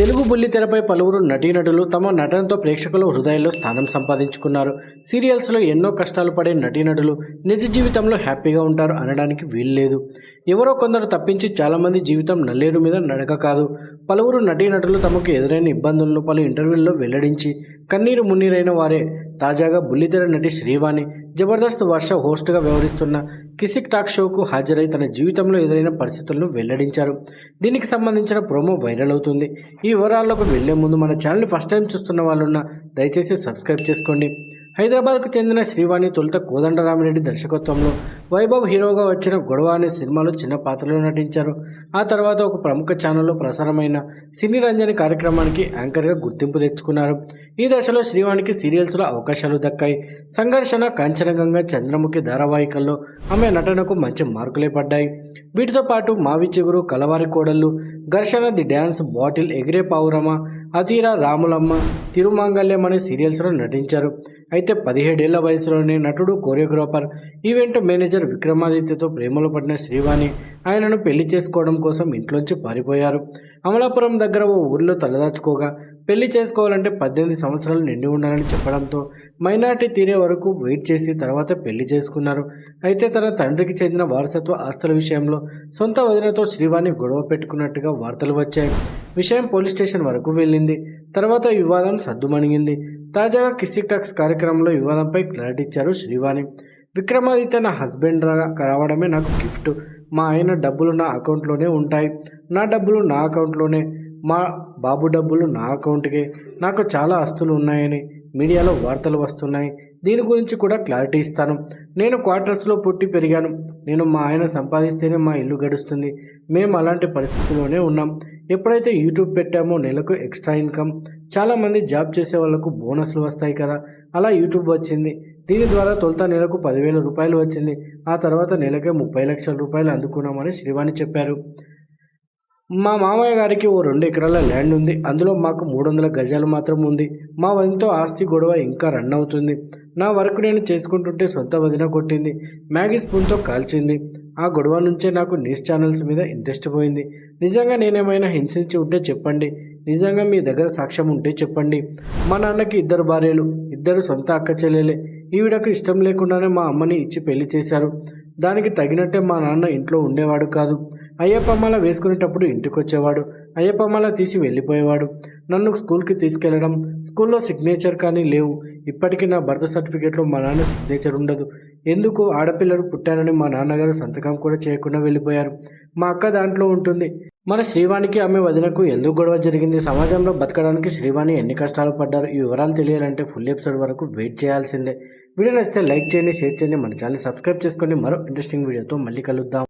తెలుగు బుల్లితెరపై పలువురు నటీనటులు తమ నటనతో ప్రేక్షకుల హృదయాల్లో స్థానం సంపాదించుకున్నారు. సీరియల్స్లో ఎన్నో కష్టాలు పడే నటీనటులు నిజ జీవితంలో హ్యాపీగా ఉంటారు అనడానికి వీల్లేదు ఎవరో కొందరు తప్పించి చాలామంది జీవితం నల్లేరు మీద నడక కాదు. పలువురు నటీనటులు తమకు ఎదురైన ఇబ్బందులను పలు ఇంటర్వ్యూల్లో వెల్లడించి కన్నీరు మున్నీరైన వారే తాజాగా బుల్లితెర నటి శ్రీవాణి జబర్దస్త్ వర్ష హోస్ట్గా వ్యవహరిస్తున్న కిసిక్ టాక్ షోకు హాజరై తన జీవితంలో ఎదురైన పరిస్థితులను వెల్లడించారు. దీనికి సంబంధించిన ప్రోమో వైరల్ అవుతుంది. ఈ వివరాల్లోకి వెళ్ళే ముందు మన ఛానల్ ఫస్ట్ టైం చూస్తున్న వాళ్ళున్న దయచేసి సబ్స్క్రైబ్ చేసుకోండి. హైదరాబాద్కు చెందిన శ్రీవాణి తొలుత కోదండరామిరెడ్డి దర్శకత్వంలో వైభవ్ హీరోగా వచ్చిన గొడవ అనే సినిమాలో చిన్న పాత్రలో నటించారు. ఆ తర్వాత ఒక ప్రముఖ ఛానల్లో ప్రసారమైన సినీ రంజని కార్యక్రమానికి యాంకర్గా గుర్తింపు తెచ్చుకున్నారు. ఈ దశలో శ్రీవాణికి సీరియల్స్లో అవకాశాలు దక్కాయి. సంఘర్షణ కాంచనగంగా చంద్రముఖి ధారావాహికల్లో ఆమె నటనకు మంచి మార్కులే పడ్డాయి. వీటితో పాటు మావి చిగురు కలవారి కోడళ్ళు ఘర్షణ ది డ్యాన్స్ బాటిల్ ఎగిరే పావురమ అతీర రాములమ్మ తిరుమాంగల్యం అనే సీరియల్స్లో నటించారు. అయితే పదిహేడేళ్ళ వయసులోనే నటుడు కోరియోగ్రాఫర్ ఈవెంట్ మేనేజర్ విక్రమాదిత్యతో ప్రేమలో పడిన శ్రీవాణి ఆయనను పెళ్ళి చేసుకోవడం కోసం ఇంట్లోంచి పారిపోయారు. అమలాపురం దగ్గర ఓ ఊరిలో తలదాచుకోగా పెళ్ళి చేసుకోవాలంటే పద్దెనిమిది సంవత్సరాలు నిండి ఉండాలని చెప్పడంతో మైనార్టీ తీరే వరకు వెయిట్ చేసి తర్వాత పెళ్ళి చేసుకున్నారు. అయితే తన తండ్రికి చెందిన వారసత్వ ఆస్తుల విషయంలో సొంత వదినతో శ్రీవాణి గొడవ పెట్టుకున్నట్టుగా వార్తలు వచ్చాయి. విషయం పోలీస్ స్టేషన్ వరకు వెళ్ళింది. తర్వాత వివాదం సద్దుమణిగింది. తాజాగా కిసిక్ టాక్స్ కార్యక్రమంలో వివాదంపై క్లారిటీ ఇచ్చారు శ్రీవాణి. విక్రమాదిత్య నా హస్బెండ్ రావడమే నాకు గిఫ్ట్. మా ఆయన డబ్బులు నా అకౌంట్లోనే ఉంటాయి. నా డబ్బులు నా అకౌంట్లోనే. మా బాబు డబ్బులు నా అకౌంట్కే. నాకు చాలా ఆస్తులు ఉన్నాయని మీడియాలో వార్తలు వస్తున్నాయి. దీని గురించి కూడా క్లారిటీ ఇస్తాను. నేను క్వార్టర్స్లో పుట్టి పెరిగాను. నేను మా ఆయన సంపాదిస్తేనే మా ఇల్లు గడుస్తుంది. మేము అలాంటి పరిస్థితిలోనే ఉన్నాం. ఎప్పుడైతే యూట్యూబ్ పెట్టామో నెలకు ఎక్స్ట్రా ఇన్కమ్. చాలామంది జాబ్ చేసే వాళ్ళకు బోనస్లు వస్తాయి కదా. అలా యూట్యూబ్ వచ్చింది. దీని ద్వారా తొలుత నెలకు పదివేల రూపాయలు వచ్చింది. ఆ తర్వాత నెలకే ముప్పై లక్షల రూపాయలు అందుకున్నామని శ్రీవాణి చెప్పారు. మా మామయ్య గారికి ఓ రెండు ఎకరాల ల్యాండ్ ఉంది. అందులో మాకు మూడు వందల గజాలు మాత్రం ఉంది. మా వదినతో ఆస్తి గొడవ ఇంకా రన్ అవుతుంది. నా వర్క్ నేను చేసుకుంటుంటే సొంత వదిన కొట్టింది. మ్యాగీ స్పూన్తో కాల్చింది. ఆ గొడవ నుంచే నాకు న్యూస్ ఛానల్స్ మీద ఇంట్రెస్ట్ పోయింది. నిజంగా నేనేమైనా హింసించి ఉంటే చెప్పండి. నిజంగా మీ దగ్గర సాక్ష్యం ఉంటే చెప్పండి. మా నాన్నకి ఇద్దరు భార్యలు ఇద్దరు సొంత అక్క చెల్లెలే. ఈవిడకు ఇష్టం లేకుండానే మా అమ్మని ఇచ్చి పెళ్ళి చేశారు. దానికి తగినట్టే మా నాన్న ఇంట్లో ఉండేవాడు కాదు. అయ్యప్పమాల వేసుకునేటప్పుడు ఇంటికి వచ్చేవాడు అయ్యప్పమాల తీసి వెళ్ళిపోయేవాడు. నన్ను స్కూల్కి తీసుకెళ్ళడం స్కూల్లో సిగ్నేచర్ కానీ లేవు. ఇప్పటికీ నా బర్త్ సర్టిఫికేట్లో మా నాన్న సిగ్నేచర్ ఉండదు. ఎందుకు ఆడపిల్లలు పుట్టారని మా నాన్నగారు సంతకం కూడా చేయకుండా వెళ్ళిపోయారు. మా అక్క దాంట్లో ఉంటుంది. మన శ్రీవాణికి ఆమె వదినకు ఎందుకు గొడవ జరిగింది? సమాజంలో బతకడానికి శ్రీవాణి ఎన్ని కష్టాలు పడ్డారు? ఈ వివరాలు తెలియాలంటే ఫుల్ ఎపిసోడ్ వరకు వెయిట్ చేయాల్సిందే. వీడియో నచ్చితే లైక్ చేయండి షేర్ చేయండి. మన ఛానల్ సబ్స్క్రైబ్ చేసుకోండి మరో ఇంట్రెస్టింగ్ వీడియోతో మళ్ళీ కలుద్దాం.